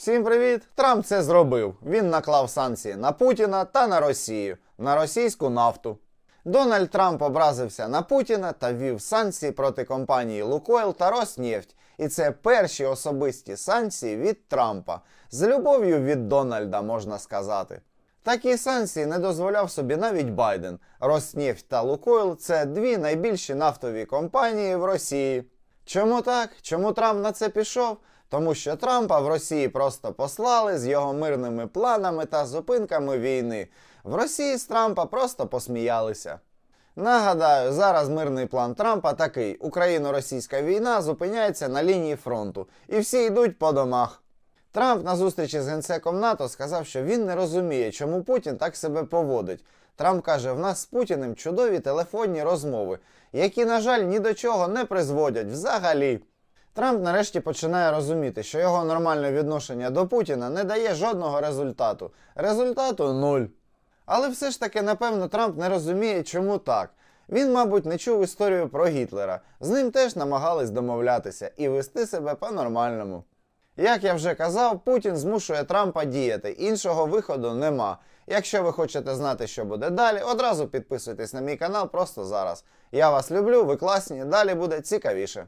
Всім привіт! Трамп це зробив. Він наклав санкції на Путіна та на Росію, на російську нафту. Дональд Трамп образився на Путіна та ввів санкції проти компанії Лукойл та Роснефть. І це перші особисті санкції від Трампа. З любов'ю від Дональда, можна сказати. Такі санкції не дозволяв собі навіть Байден. Роснефть та Лукойл це дві найбільші нафтові компанії в Росії. Чому так? Чому Трамп на це пішов? Тому що Трампа в Росії просто послали з його мирними планами та зупинками війни. В Росії з Трампа просто посміялися. Нагадаю, зараз мирний план Трампа такий: Україно-російська війна зупиняється на лінії фронту, і всі йдуть по домах. Трамп на зустрічі з генсеком НАТО сказав, що він не розуміє, чому Путін так себе поводить. Трамп каже: в нас з Путіним чудові телефонні розмови, які, на жаль, ні до чого не призводять взагалі. Трамп нарешті починає розуміти, що його нормальне відношення до Путіна не дає жодного результату. Результату нуль. Але все ж таки, напевно, Трамп не розуміє, чому так. Він, мабуть, не чув історію про Гітлера. З ним теж намагались домовлятися і вести себе по-нормальному. Як я вже казав, Путін змушує Трампа діяти. Іншого виходу нема. Якщо ви хочете знати, що буде далі, одразу підписуйтесь на мій канал просто зараз. Я вас люблю, ви класні, далі буде цікавіше.